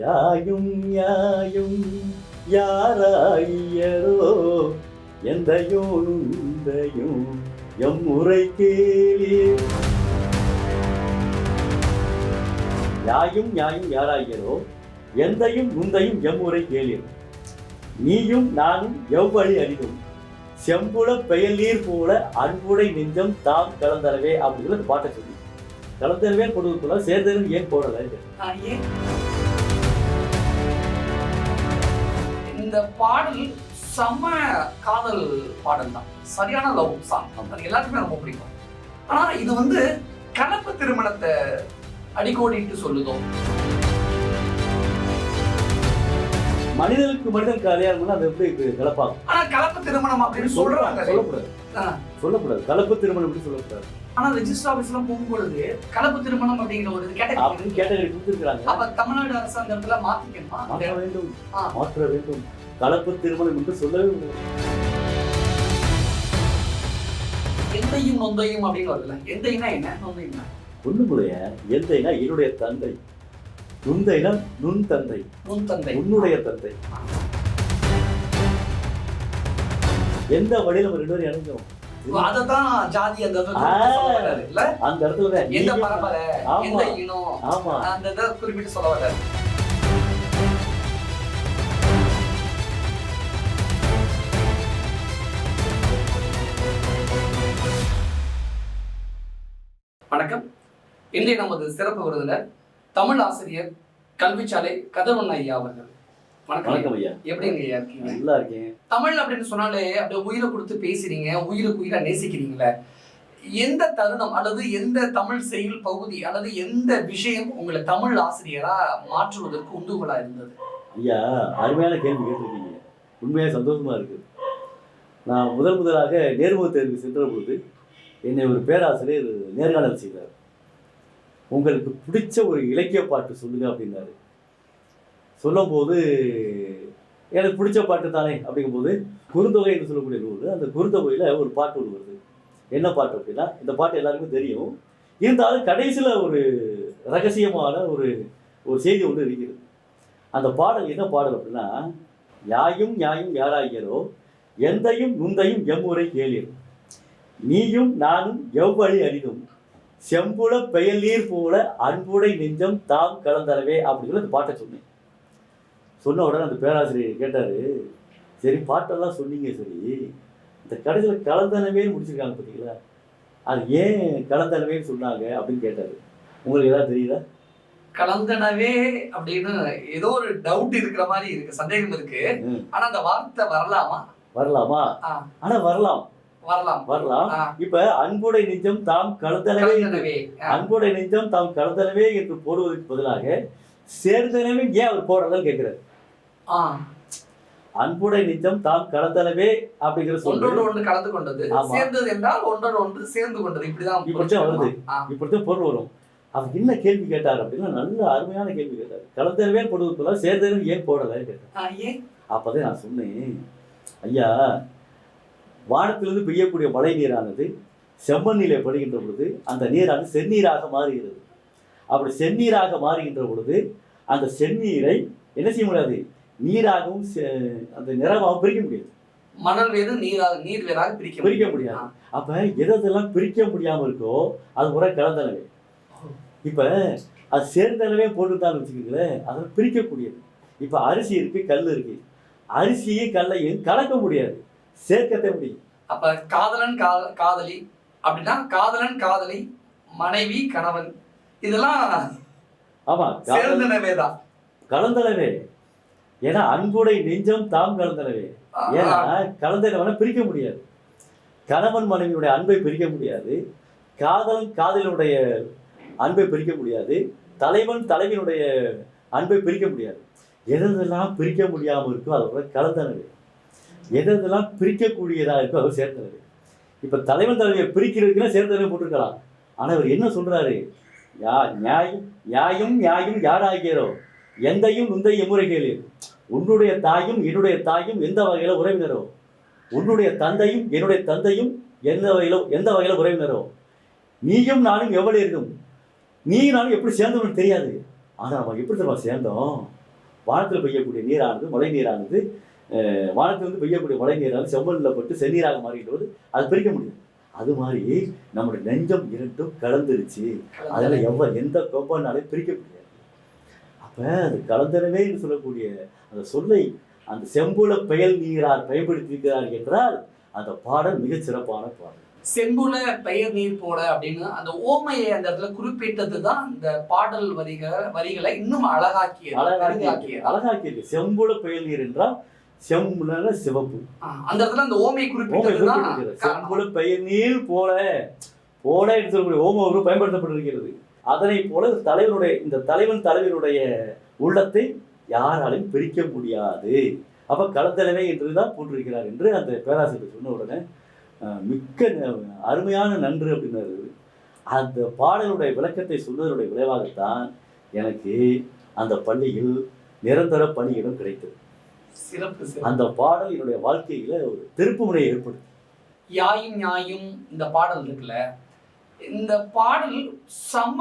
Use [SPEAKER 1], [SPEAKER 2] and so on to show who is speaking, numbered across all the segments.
[SPEAKER 1] யாயும் யாயும் யாராயரோ எந்தையோ உந்தையும் M முறை கேளீர். யாயும் யாயும் யாராயரோ எந்தையும் உந்தையும் M முறை கேளீர். நீயும் நானும் எவ்வழி அறிதும் செம்புல பெயல் நீர் போல அன்புடை நெஞ்சம் தாம் கலந்தரவே அப்படிங்கிற பாட்டை சொல்லி. கலந்தரவே கொடுக்கல சேர்ந்தரும் ஏன் போடலை?
[SPEAKER 2] இந்த பாடல் செம்ம காதல் பாடல் தான் சரியான லவ் சாங் அது எல்லாத்துக்குமே ரொம்ப பிடிக்கும். ஆனா இது வந்து கலப்பு திருமணத்தை அடிக்கோடிட்டு சொல்லுதோ?
[SPEAKER 1] மனிதனுக்கு மனிதன் கல்யாணம் அது எப்படி கலப்பாகும்.
[SPEAKER 2] ஆனா கலப்பு திருமணம் அப்படின்னு சொல்றாங்க.
[SPEAKER 1] சொல்லக்கூடாது. சொல்லக்கூடாது. கலப்பு திருமணம் எப்படி சொல்லக்கூடாது?
[SPEAKER 2] ஆனா ரெஜிஸ்டர் ஆபீஸ்ல போகும்பொழுது கலப்பு திருமணம் அப்படிங்கிற ஒரு கேட்டகரி
[SPEAKER 1] அப்படின்னு கேட்டகரி கொடுத்துருக்காங்க
[SPEAKER 2] அப்ப தமிழ்நாடு அரசாங்கத்துல மாத்திக்கணுமா?
[SPEAKER 1] மாற்ற வேண்டும். மாற்ற வேண்டும். கலப்பு திருமணம் என்று சொல்லவே
[SPEAKER 2] எந்தையும் நொந்தையும் அப்படின்னு வருதுல்ல? எந்தைனா என்ன? நொந்தைன்னா?
[SPEAKER 1] ஒண்ணுமுடைய எந்தைனா என்னுடைய தந்தை. நுந்தைனா நுண் தந்தை.
[SPEAKER 2] நுண் தந்தை.
[SPEAKER 1] உன்னுடைய தந்தை. எந்த வழியில நம்ம ரெண்டு இணைஞ்சோம்
[SPEAKER 2] அததான் ஜாதி அந்த
[SPEAKER 1] அந்த இடத்துல
[SPEAKER 2] எந்த பரம்பரை. எந்த இனம்? அந்த இதை குறிப்பிட்டு சொல்ல வர்றாரு. வணக்கம். இன்றைய நமது சிறப்பு விருந்தினர் தமிழ் ஆசிரியர் கல்விச்சாலை கதிரவன் ஐயா அவர்கள். வணக்கம்
[SPEAKER 1] வணக்கம் ஐயா.
[SPEAKER 2] எப்படிங்க ஐயா இருக்கீங்க?
[SPEAKER 1] நல்லா இருக்கேன்.
[SPEAKER 2] தமிழ் அப்படின்னு சொன்னாலே அப்படியே உயிரை கொடுத்து பேசுறீங்க உயிருக்கு உயிரா நேசிக்கிறீங்களே. எந்த தருணம் அல்லது எந்த தமிழ் செயல் பகுதி அல்லது எந்த விஷயம் உங்களை தமிழ் ஆசிரியரா மாற்றுவதற்கு உந்துகோலா இருந்தது?
[SPEAKER 1] ஐயா அருமையான கேள்வி கேட்டிருக்கீங்க. உண்மையாக சந்தோஷமா இருக்கு. நான் முதல் முதலாக நேர்முக தேர்வு சென்ற போது என்னை ஒரு பேராசிரியர் நேர்காணல் செய்தார். உங்களுக்கு பிடிச்ச ஒரு இலக்கிய பாட்டு சொல்லுங்க அப்படின்னாரு. சொல்லும்போது எனக்கு பிடிச்ச பாட்டு தானே? அப்படிங்கும்போது குறுந்தொகை என்று சொல்லக்கூடிய நூல் அந்த குறுந்தொகையில் ஒரு பாட்டு ஒன்று வருது. என்ன பாட்டு அப்படின்னா இந்த பாட்டு எல்லாருக்கும் தெரியும். இருந்தாலும் கடைசியில் ஒரு ரகசியமான ஒரு ஒரு செய்தி ஒன்று இருக்கிறது அந்த பாடல் என்ன பாடல் அப்படின்னா யாயும் யாயும் யாராகிறோ எந்தையும் நுந்தையும் எம்முறை கேளீர். நீயும் நானும் எவ்வழி அறிதும் செம்புல பெயல் நீர் போல அன்புடை நெஞ்சம் தாம் கலந்தரவே அப்படின்னு அந்த பாட்டை சொன்னேன். சொன்ன உடனே அந்த பேராசிரியர் கேட்டாரு சரி பாட்டெல்லாம் சொன்னீங்க சரி. இந்த கடைசியில் கலந்தனவே முடிச்சிருக்காங்க பார்த்தீங்களா அது ஏன் கலந்தனவேன்னு சொன்னாங்க அப்படின்னு கேட்டாரு. உங்களுக்கு ஏதாவது தெரியுதா?
[SPEAKER 2] கலந்தனவே அப்படின்னு ஏதோ ஒரு டவுட் இருக்கிற மாதிரி இருக்கு சந்தேகம் இருக்கு. ஆனா அந்த வார்த்தை வரலாமா?
[SPEAKER 1] வரலாமா. ஆனா வரலாம்.
[SPEAKER 2] வரலாம்.
[SPEAKER 1] வரலாம். இப்ப அன்புடை நெஞ்சம் தாம் கலந்தனவே அன்புடை நெஞ்சம் தாம் கலந்தனவே என்று போடுவதற்கு பதிலாக சேர்ந்தனவே ஏன் அவர் போடுறதுன்னு கேட்கிறார். அன்புடை நெஞ்சம் தாம் கலந்தனவே அப்படிங்கிற
[SPEAKER 2] ஒன்றோடு ஒன்று கலந்து கொண்டது. சேர்ந்தது என்றால் ஒன்றோடு ஒன்று சேர்ந்து கொண்டது. இப்படிதான்
[SPEAKER 1] இப்படித்தான் வருது. இப்படித்தான் பொருள் வரும். அவர் என்ன கேள்வி கேட்டார் அப்படின்னா நல்ல அருமையான கேள்வி கேட்டார். கலந்தனவே போடுவதற்கு பதிலாக சேர்ந்தனவே ஏன் போடலைன்னு கேட்டார். அப்பதான் நான் சொன்னேன் ஐயா வானத்திலிருந்து பெய்யக்கூடிய மழை நீரானது செம்மண்ணிலே படுகின்ற பொழுது அந்த நீரானது செந்நீராக மாறுகிறது. அப்படி செந்நீராக மாறுகின்ற பொழுது அந்த செந்நீரை என்ன செய்ய முடியாது? நீராகவும் அந்த நிறமாகவும் பிரிக்க முடியாது.
[SPEAKER 2] மணல் வேறு நீராக நீர் வேறாக பிரிக்க
[SPEAKER 1] பிரிக்க முடியாது. அப்ப எதெல்லாம் பிரிக்க முடியாம இருக்கோ அது முறை கலந்தனவே இப்ப அது சேர்ந்தனவே போட்டுட்டான்னு வச்சுக்கோங்களேன் அதை பிரிக்கக்கூடியது. இப்ப அரிசி இருக்கு கல் இருக்கு. அரிசியும் கல்லையும் கலக்க முடியாது. சேர்க்கத்தே முடியும்
[SPEAKER 2] அப்ப காதலன் காதலி அப்படின்னா காதலன் காதலி மனைவி கணவன். இதெல்லாம்
[SPEAKER 1] ஆமா
[SPEAKER 2] சேர்ந்தனவே தான்.
[SPEAKER 1] கலந்தனவே. ஏன்னா அன்புடை நெஞ்சம் தாம் கலந்தனவே. ஏன்னா கலந்தனவனை பிரிக்க முடியாது. கணவன் மனைவியுடைய அன்பை பிரிக்க முடியாது. காதலன் காதலனுடைய அன்பை பிரிக்க முடியாது. தலைவன் தலைவியினுடைய அன்பை பிரிக்க முடியாது. எதெல்லாம் பிரிக்க முடியாமல் இருக்கோ அதோட கலந்தனவே. எதெல்லாம் பிரிக்கக்கூடியதாக இருக்கோ அவர் சேர்ந்தவர் இப்போ தலைவன் தலைவியை பிரிக்கிறதுக்குலாம் சேர்ந்தவர் போட்டிருக்கலாம் ஆனால் அவர் என்ன சொல்கிறாரு யா நியாயம் யாயும் நியாயும் யாராகிறோ எந்தையும் நுந்தையும் முறைகேளு கேளு உன்னுடைய தாயும் என்னுடைய தாயும் எந்த வகையில் உறவினரோ? உன்னுடைய தந்தையும் என்னுடைய தந்தையும் எந்த வகையில எந்த வகையில் உறவினரோ? நீயும் நானும் எவ்வளவு இருக்கும்? நீ நானும் எப்படி சேர்ந்தோம்னு தெரியாது. ஆனால் அவன் எப்படி தெரியுமா சேர்ந்தோம்? வானத்தில் பெய்யக்கூடிய நீரானது மழை நீரானது வானத்திலிருந்து பெய்யக்கூடிய மழை நீரானது செம்மண்ணில் பட்டு செந்நீராக மாறிடுவது அது பிரிக்க முடியாது அது மாதிரி நம்முடைய நெஞ்சம் இரண்டும் கலந்துருச்சு. அதில் எவ்வளோ எந்த கொம்பனாலையும் பிரிக்க முடியாது. அப்போ அது கலந்தனவே என்று சொல்லக்கூடிய அந்த சொல்லை அந்த செம்புல பெயல் நீரார் பயன்படுத்தியிருக்கிறார் என்றால் அந்த பாடல் மிகச் சிறப்பான பாடல்.
[SPEAKER 2] செம்புல பெயர் நீர் போல அப்படின்னு அந்த ஓமையை அந்த இடத்துல குறிப்பிட்டது தான் அந்த பாடல் வரிகளை வரிகளை இன்னும் அழகாக்கியது
[SPEAKER 1] அழகாக்கி
[SPEAKER 2] பெரிதாக்கியது.
[SPEAKER 1] அழகாக்கி இருக்கு செம்புல பெயல் நீர் என்றால் செம்புல சிவப்பு.
[SPEAKER 2] அந்த இடத்துல அந்த ஓமையை. காரணம்.
[SPEAKER 1] செம்புல பெயர் போல போல என்று சொல்லக்கூடிய ஓம உருவம் பயன்படுத்தப்பட்டிருக்கிறது. அதனை போல இந்த தலைவனுடைய இந்த தலைவன் தலைவனுடைய உள்ளத்தை யாராலையும் பிரிக்க முடியாது. அப்ப கலந்தளவே என்றுதான் போட்டிருக்கிறார் என்று அந்த பேராசிரியர் சொன்ன உடனே மிக்க அருமையான நன்று அப்படின்னாரு. அந்த பாடலுடைய விளக்கத்தை சொன்னதனுடைய விளைவாகத்தான் எனக்கு அந்த பள்ளியில் நிரந்தர பணியிடம் கிடைத்தது.
[SPEAKER 2] சிறப்பு
[SPEAKER 1] அந்த பாடல் என்னுடைய வாழ்க்கையில ஒரு திருப்பு முனையை ஏற்படுத்தி.
[SPEAKER 2] யாயும் நியாயும் இந்த பாடல் இருக்குல்ல இந்த பாடல் செம்ம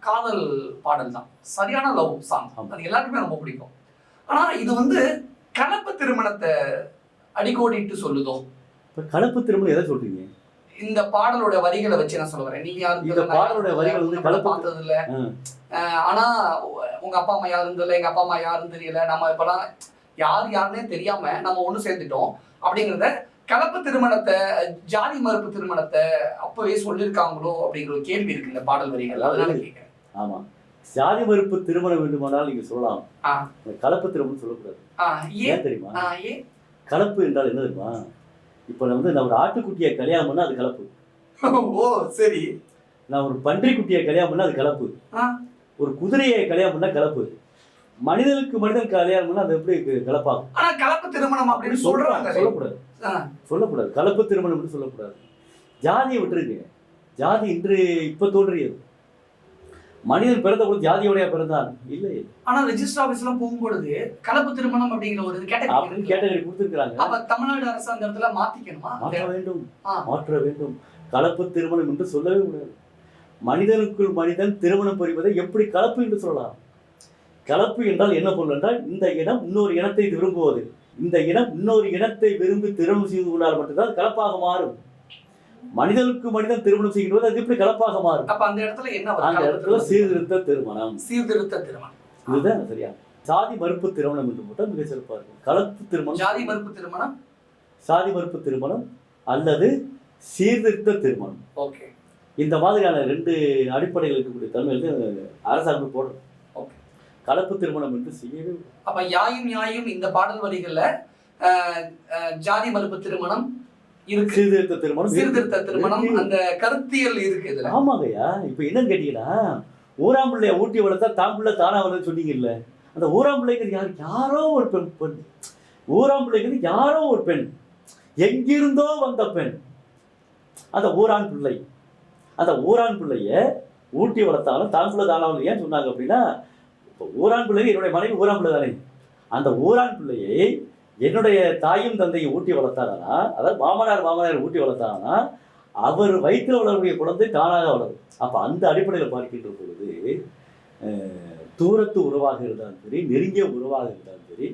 [SPEAKER 2] காதல் பாடல் தான். சரியான லவ் சாங். அது எல்லாருக்குமே ரொம்ப பிடிக்கும். ஆனா இது வந்து கலப்பு திருமணத்தை அடிக்கோடிட்டு சொல்லுதோ?
[SPEAKER 1] கலப்பு திருமணம் எதை சொல்றீங்க?
[SPEAKER 2] இந்த பாடலோட வரிகளை வச்சு நான் சொல்ல வரேன் நீங்க யாரும்
[SPEAKER 1] இந்த பாடலோட வரிகள் வந்து கலப்பு-
[SPEAKER 2] பார்த்தது இல்ல. ஆனா உங்க அப்பா அம்மா யாரும் தெரியல எங்க அப்பா அம்மா யாரும் தெரியல. நம்ம இப்பெல்லாம் யார் யாருன்னே தெரியாம நம்ம ஒண்ணு சேர்ந்துட்டோம் அப்படிங்கறத கலப்பு திருமணத்தை ஜாதி மறுப்பு திருமணத்தை அப்பவே சொல்லியிருக்காங்களோ அப்படிங்கிற ஒரு கேள்வி இருக்கு இந்த பாடல் வரிகள் அதனால கேட்கிறேன்
[SPEAKER 1] ஆமா. சாதி மறுப்பு திருமணம் வேண்டுமானால் நீங்க சொல்லலாம். கலப்பு திருமணம் சொல்லக்கூடாது.
[SPEAKER 2] ஏன்?
[SPEAKER 1] தெரியுமா? கலப்பு என்றால் என்ன தெரியுமா? இப்ப நான் வந்து நான் ஒரு ஆட்டுக்குட்டியை கல்யாணம் பண்ணா அது கலப்பு.
[SPEAKER 2] ஓ சரி.
[SPEAKER 1] நான் ஒரு பன்றி குட்டியை கல்யாணம் பண்ணா அது கலப்பு. ஒரு குதிரையை கல்யாணம் பண்ணா கலப்பு. மனிதனுக்கு மனிதன் கல்யாணம் பண்ணா அது எப்படி கலப்பாகும்.
[SPEAKER 2] ஆனா கலப்பு திருமணம் அப்படின்னு சொல்றாங்க
[SPEAKER 1] சொல்லக்கூடாது. சொல்லக்கூடாது. கலப்பு திருமணம்னு சொல்லக்கூடாது. ஜாதியை விட்டுருங்க. ஜாதி இன்று இப்ப தோன்றியது. மனிதன் பிறந்த பொழுது ஜாதியோடைய பிறந்தான். இல்லை.
[SPEAKER 2] ஆனா ரெஜிஸ்டர் ஆபீஸ் எல்லாம் போகும்பொழுது கலப்பு திருமணம் அப்படிங்கிற ஒரு கேட்டகரி
[SPEAKER 1] கேட்டகரி கொடுத்துருக்காங்க
[SPEAKER 2] அப்ப தமிழ்நாடு அரசு அந்த இடத்துல மாத்திக்கணுமா?
[SPEAKER 1] மாற்ற வேண்டும். மாற்ற வேண்டும். கலப்பு திருமணம் என்று சொல்லவே கூடாது. மனிதனுக்குள் மனிதன் திருமணம் புரிவதை எப்படி கலப்பு என்று சொல்லலாம்? கலப்பு என்றால் என்ன பொருள் என்றால் இந்த இனம் இன்னொரு இனத்தை விரும்புவது. இந்த இனம் இன்னொரு இனத்தை விரும்பி திருமணம் செய்து கொண்டால் மட்டும்தான் கலப்பாக மாறும். மனிதனுக்கு மனிதன் திருமணம் செய்கிறது அது எப்படி கலப்பாக மாறும்?
[SPEAKER 2] அப்ப அந்த இடத்துல என்ன வரும்?
[SPEAKER 1] அந்த இடத்துல. சீர்திருத்த திருமணம்.
[SPEAKER 2] சீர்திருத்த திருமணம்.
[SPEAKER 1] இதுதான் சரியா? சாதி மறுப்பு திருமணம் என்று மட்டும் மிக சிறப்பாக இருக்கும். கலப்பு திருமணம்.
[SPEAKER 2] ஜாதி மறுப்பு திருமணம்?
[SPEAKER 1] சாதி மறுப்பு திருமணம் அல்லது சீர்திருத்த திருமணம்.
[SPEAKER 2] ஓகே.
[SPEAKER 1] இந்த மாதிரியான ரெண்டு அடிப்படையில் இருக்கக்கூடிய தன்மையிலிருந்து அரசாங்கம்
[SPEAKER 2] ஓகே
[SPEAKER 1] கலப்பு திருமணம் என்று செய்யவே.
[SPEAKER 2] அப்ப யாயும் நியாயும் இந்த பாடல் வரிகள்ல ஜாதி மறுப்பு திருமணம் இருக்கு.
[SPEAKER 1] சீர்திருத்த திருமணம்
[SPEAKER 2] சீர்திருத்த திருமணம். அந்த கருத்தியல் இருக்கு இதுல.
[SPEAKER 1] ஆமாங்கய்யா இப்ப என்னன்னு கேட்டீங்கன்னா ஊராம் பிள்ளைய ஊட்டி வளர்த்தா தான் பிள்ளை தானா வளர்ந்து சொன்னீங்கல்ல. அந்த ஊராம் பிள்ளைங்கிறது யார்? யாரோ ஒரு பெண் பெண். ஊராம் பிள்ளைங்கிறது யாரோ ஒரு பெண். எங்கிருந்தோ வந்த பெண். அந்த ஊரான் பிள்ளை. அந்த ஊரான் பிள்ளைய ஊட்டி வளர்த்தாலும் தான் பிள்ளை தானா ஏன் சொன்னாங்க அப்படின்னா இப்போ ஊரான் பிள்ளை என்னுடைய மனைவி ஊரான் பிள்ளை தானே? அந்த ஊரான் பிள்ளையை என்னுடைய தாயும் தந்தையும் ஊட்டி வளர்த்தாரா? அதாவது மாமனார் மாமனார் ஊட்டி வளர்த்தாரா அவர் வயிற்றில் வளரக்கூடிய குழந்தை தானாக வளரும். அப்போ அந்த அடிப்படையில் பார்க்கின்ற பொழுது தூரத்து உறவாக இருந்தாலும் சரி நெருங்கிய உறவாக இருந்தாலும் சரி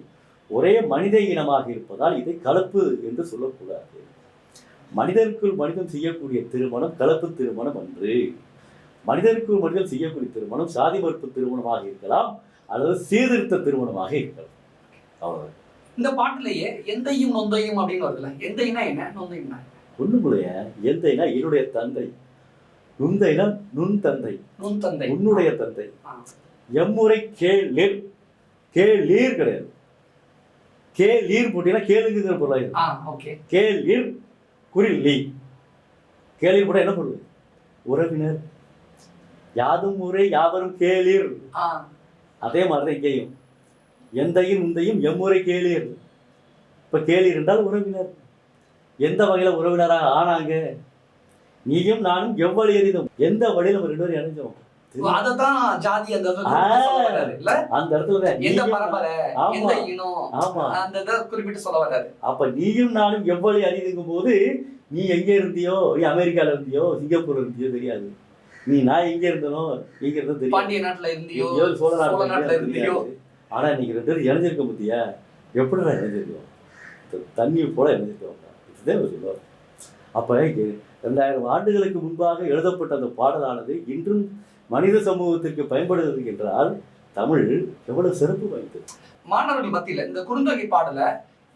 [SPEAKER 1] ஒரே மனித இனமாக இருப்பதால் இதை கலப்பு என்று சொல்லக்கூடாது. மனிதனுக்குள் மனிதன் செய்யக்கூடிய திருமணம் கலப்பு திருமணம் அன்று. மனிதனுக்குள் மனிதன் செய்யக்கூடிய திருமணம் சாதி மறுப்பு திருமணமாக இருக்கலாம் அல்லது சீர்திருத்த திருமணமாக இருக்கலாம். அவ்வளவு
[SPEAKER 2] இந்த பாட்டுலயே எந்தையும் நொந்தையும் அப்படின்னு வருதுல்ல எந்தைனா என்ன நொந்தையும்னா?
[SPEAKER 1] ஒண்ணுமுடைய எந்தைனா என்னுடைய தந்தை நுந்தைனா நுண் தந்தை
[SPEAKER 2] நுண் தந்தை.
[SPEAKER 1] உன்னுடைய தந்தை. எம்முறை கேளீர் கேளீர் கிடையாது. கேளீர் போட்டீங்கன்னா கேளுங்கிற பொருள்
[SPEAKER 2] ஆ ஓகே.
[SPEAKER 1] கேளீர் குறில் லீ கேளீர் போட்டா என்ன பொருள்? உறவினர் யாதும் முறை யாவரும் கேளீர். அதே மாதிரி தான் இங்கேயும். எந்தையும் உந்தையும் எம்முறை கேளீர். இப்ப கேளீர் என்றால் உறவினர். எந்த வகையில உறவினராக ஆனாங்க? நீயும் நானும் எவ்வளவு எரிதும் எந்த வழியில நம்ம ரெண்டு பேரும் இணைஞ்சோம்?
[SPEAKER 2] அததான் ஜாதி அந்த இடத்துல
[SPEAKER 1] அந்த
[SPEAKER 2] எந்த பரம்பரை. எந்த இனம் அந்த இதை குறிப்பிட்டு சொல்ல வர்றாரு.
[SPEAKER 1] அப்ப நீயும் நானும் எவ்வளவு அறிதுங்கும் போது நீ எங்க இருந்தியோ? நீ அமெரிக்கால இருந்தியோ? சிங்கப்பூர்ல இருந்தியோ? தெரியாது. நீ நான் எங்க இருந்தனோ எங்க இருந்தோ தெரியாது.
[SPEAKER 2] பாண்டிய நாட்டுல இருந்தியோ
[SPEAKER 1] சோழ நாட்டுல இருந்தியோ. ஆனால் இன்னைக்கு ரெண்டு பேரும் இணைஞ்சிருக்க முத்தியா எப்படிடா இணைஞ்சிருக்கோம்? த- தண்ணி போல இணைஞ்சிருக்கோம். இதுதான் ஒரு சொல்லுவார் அப்போ ரெண்டாயிரம் ஆண்டுகளுக்கு முன்பாக எழுதப்பட்ட அந்த பாடலானது இன்றும் மனித சமூகத்திற்கு பயன்படுகிறது என்றால் தமிழ் எவ்வளவு சிறப்பு வாய்ந்தது.
[SPEAKER 2] மாணவர்கள் மத்தியில இந்த குறுந்தொகை பாடலை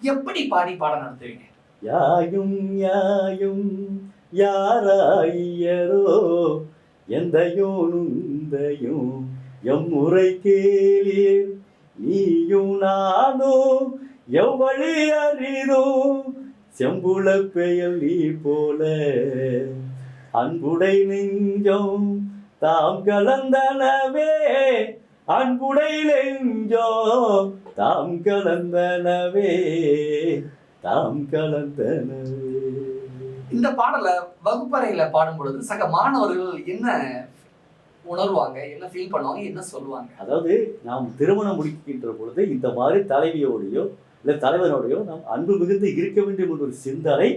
[SPEAKER 2] எப்படி பாடி பாடம் நடத்துவீங்க
[SPEAKER 1] யாயும் யாயும் யாராயியரோ எந்தையும் நுந்தையும் எம் முறை கேளீர் நீயும் நானும் எவ்வளி அறிதோ செம்புல பெயல் நீ போல. அன்புடை நெஞ்சம் தாம் கலந்தனவே அன்புடை நெஞ்சம் தாம் கலந்தனவே தாம் கலந்தனவே.
[SPEAKER 2] இந்த பாடலை வகுப்பறையில பாடும் பொழுது சக மாணவர்கள் என்ன உணர்வாங்க? என்ன ஃபீல் பண்ணுவாங்க? என்ன சொல்லுவாங்க?
[SPEAKER 1] அதாவது நாம் திருமணம் முடிக்கின்ற பொழுது இந்த மாதிரி தலைவியோடையோ இல்லை தலைவனோடையோ நாம் அன்பு மிகுந்து இருக்க வேண்டும் என்ற ஒரு சிந்தனை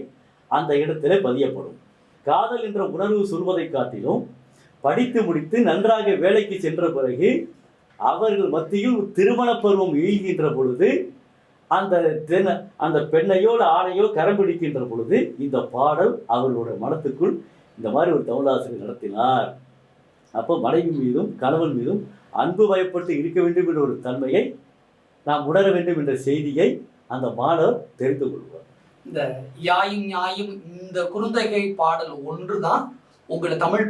[SPEAKER 1] அந்த இடத்திலே பதியப்படும். காதல் என்ற உணர்வு சொல்வதை காட்டிலும் படித்து முடித்து நன்றாக வேலைக்கு சென்ற பிறகு அவர்கள் மத்தியில் திருமண பருவம் ஈழ்கின்ற பொழுது அந்த தென அந்த பெண்ணையோ இல்லை ஆணையோ கரம் பிடிக்கின்ற பொழுது இந்த பாடல் அவர்களுடைய மனத்துக்குள் இந்த மாதிரி ஒரு தமிழாசிரியர் நடத்தினார். அப்போ மனைவி மீதும் கணவன் மீதும் அன்பு வயப்பட்டு இருக்க வேண்டும் என்ற ஒரு தன்மையை நாம் உணர வேண்டும் என்ற செய்தியை அந்த மாணவர் தெரிந்து கொள்வார்.
[SPEAKER 2] இந்த யாயும் ஞாயும் இந்த குறுந்தொகை பாடல் ஒன்றுதான் உங்களை தமிழ்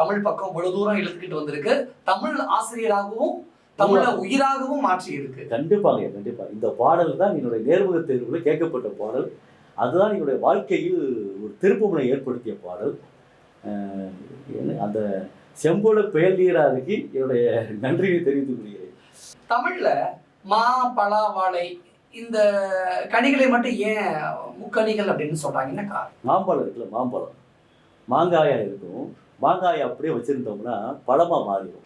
[SPEAKER 2] தமிழ் பக்கம் இவ்வளவு தூரம் எழுதிக்கிட்டு வந்திருக்கு. தமிழ் ஆசிரியராகவும் தமிழ உயிராகவும் மாற்றி இருக்கு
[SPEAKER 1] கண்டிப்பாங்க கண்டிப்பாக இந்த பாடல் தான் என்னுடைய நேர்முக தேர்வில் கேட்கப்பட்ட பாடல். அதுதான் என்னுடைய வாழ்க்கையில் ஒரு திருப்புமுனை ஏற்படுத்திய பாடல். அந்த செம்போல பெயர் நீராருக்கு என்னுடைய நன்றியை தெரிவித்துக் கொள்கிறேன்.
[SPEAKER 2] தமிழ்ல மா பலா வாழை இந்த கனிகளை மட்டும் ஏன் முக்கணிகள் அப்படின்னு சொல்றாங்க? என்ன காரணம்?
[SPEAKER 1] மாம்பழம் இருக்குல்ல மாம்பழம். மாங்காயா இருக்கும். மாங்காயை அப்படியே வச்சிருந்தோம்னா பழமா மாறிடும்.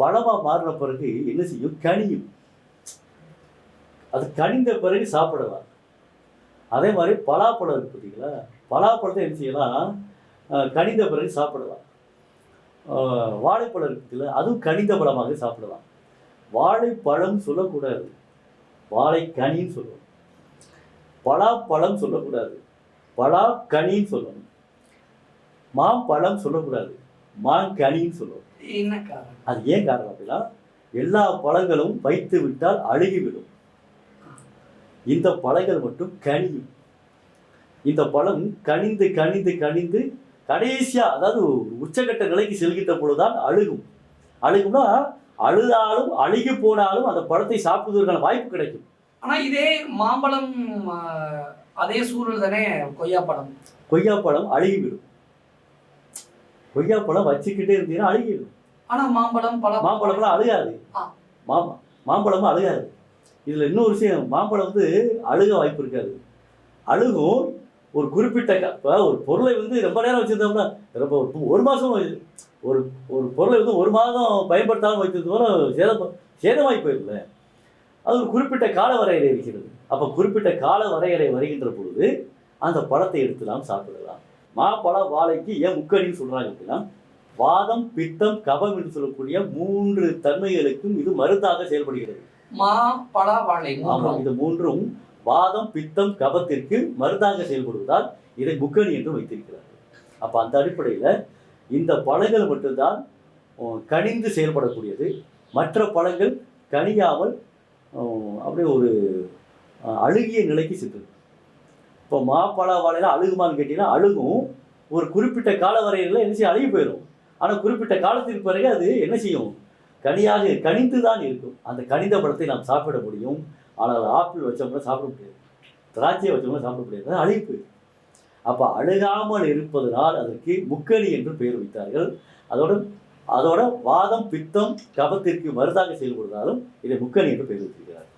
[SPEAKER 1] பழமாக மாறின பிறகு என்ன செய்யும்? கனியும். அது கனிந்த பிறகு சாப்பிடலாம். அதே மாதிரி பலாப்பழம் இருக்கு பார்த்தீங்களா பலாப்பழத்தை என்ன செய்யலாம்? கனிந்த பிறகு சாப்பிடலாம். வாழைப்பழம் இருக்குதுல்ல அதுவும் கனிந்த பழமாக சாப்பிடலாம். வாழைப்பழம் சொல்லக்கூடாது. வாழைக்கனின்னு சொல்லணும் பலாப்பழம் சொல்லக்கூடாது. பலா கனின்னு சொல்லணும். மாம்பழம் சொல்லக்கூடாது. மாங்கனின்னு சொல்லணும்
[SPEAKER 2] என்ன காரணம்?
[SPEAKER 1] அது ஏன் காரணம் அப்படின்னா எல்லா பழங்களும் வைத்து விட்டால் அழுகிவிடும். இந்த பழங்கள் மட்டும் கனியும். இந்த பழம் கனிந்து கனிந்து கனிந்து கடைசியா அதாவது உச்சகட்ட நிலைக்கு செல்கின்ற பொழுதுதான் அழுகும். அழுகும்னா அழுதாலும் அழுகி போனாலும் அந்த பழத்தை சாப்பிடுவதற்கான வாய்ப்பு கிடைக்கும்.
[SPEAKER 2] ஆனா இதே மாம்பழம் அதே சூழல் தானே கொய்யாப்பழம்
[SPEAKER 1] கொய்யாப்பழம் அழுகிவிடும். கொய்யாப்பழம் வச்சுக்கிட்டே இருந்தீங்கன்னா அழுகிடும்.
[SPEAKER 2] ஆனா மாம்பழம் பல
[SPEAKER 1] மாம்பழம்லாம் அழுகாது. மாமா மாம்பழமும் அழுகாது. இதுல இன்னொரு விஷயம் மாம்பழம் வந்து அழுக வாய்ப்பு இருக்காது. அழுகும் ஒரு குறிப்பிட்ட இப்ப ஒரு பொருளை வந்து ரொம்ப நேரம் வச்சிருந்தோம்னா ரொம்ப ஒரு- வச்சு- ஒரு ஒரு பொருளை வந்து ஒரு மாதம் பயன்படுத்தாமல் வைத்திருந்தோம்னா சேதம் சேதமாகி போயிருக்குல்ல அது ஒரு குறிப்பிட்ட கால வரையறை இருக்கிறது. அப்போ குறிப்பிட்ட கால வரையறை வருகின்ற பொழுது அந்த பழத்தை எடுத்து நாம் சாப்பிடலாம். மாப்பழ வாழைக்கு ஏன் முக்கடின்னு சொல்றாங்க அப்படின்னா வாதம் பித்தம் கபம் என்று சொல்லக்கூடிய மூன்று தன்மைகளுக்கும் இது மருந்தாக செயல்படுகிறது.
[SPEAKER 2] மா பலா வாழை
[SPEAKER 1] ஆமா
[SPEAKER 2] மூன்றும்.
[SPEAKER 1] இது மூன்றும் வாதம் பித்தம் கபத்திற்கு மருந்தாக செயல்படுவதால் இதை முக்கணி என்று வைத்திருக்கிறார்கள். அப்ப அந்த அடிப்படையில இந்த பழங்கள் மட்டும்தான் கனிந்து செயல்படக்கூடியது. மற்ற பழங்கள் கனியாமல் அப்படியே ஒரு அழுகிய நிலைக்கு சென்றது. இப்போ மாப்பழ வாழையில அழுகுமான்னு கேட்டீங்கன்னா அழுகும். ஒரு குறிப்பிட்ட கால வரையில என்ன செய்யும்? அழுகி போயிடும் ஆனால் குறிப்பிட்ட காலத்திற்கு பிறகு அது என்ன செய்யும்? கனியாக கனிந்து தான் இருக்கும். அந்த கனிந்த பழத்தை நாம் சாப்பிட முடியும். ஆனால் ஆப்பிள் வச்சோம்னா சாப்பிட முடியாது. திராட்சையை வச்சோம்னா சாப்பிட முடியாது. அது அழுகி போயிடும் அப்போ அழுகாமல் இருப்பதனால் அதற்கு முக்கணி என்று பெயர் வைத்தார்கள். அதோட அதோட வாதம் பித்தம் கபத்திற்கு மருந்தாக செயல்படுவதாலும் இதை முக்கணி என்று பெயர் வைத்திருக்கிறார்கள்.